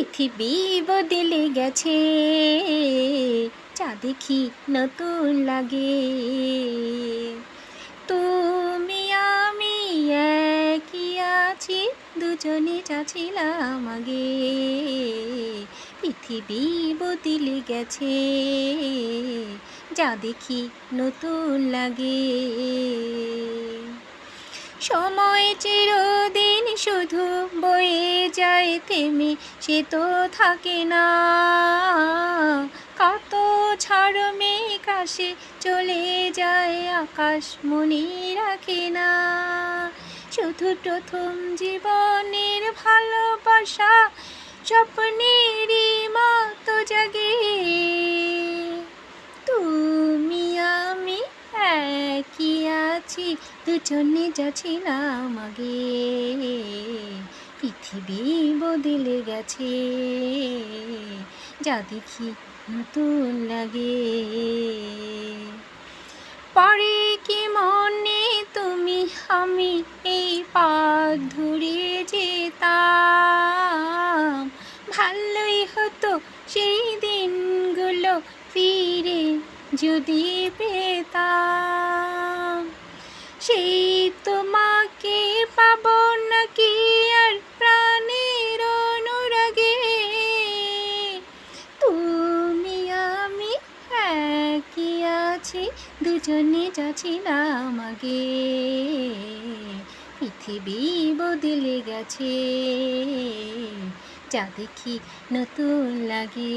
পৃথিবী বদলে গেছে। যা দেখি নতুন লাগে। তুমি, আমি একই আছি, দুজনে যাচ্ছিলাম আগে। পৃথিবী বদলে গেছে। যা দেখি নতুন লাগে। সময় চিরদিন শুধু বয়ে যায় থেমে সে তো থাকে না। কত ঝড় মেঘ আসে, চলে যায় আকাশ মনে রাখে না। শুধু প্রথম জীবনের ভালোবাসা, স্বপ্নেরই মতো জাগে। তুমি, আমি একই আছি, দুজনে না আগে। পৃথিবী বদলে গেছে, যা দেখি নতুন লাগে। পরে কি মনে তুমি? আমি এই পথ ধরে যেতাম। ভালোই হতো সেই দিনগুলো ফিরে যদি পেতাম। সেই তোমাকে পাবো নাকি আছি দুজনে যাচ্ছিলাম আগে। পৃথিবী বদলে গেছে যা দেখি নতুন লাগে।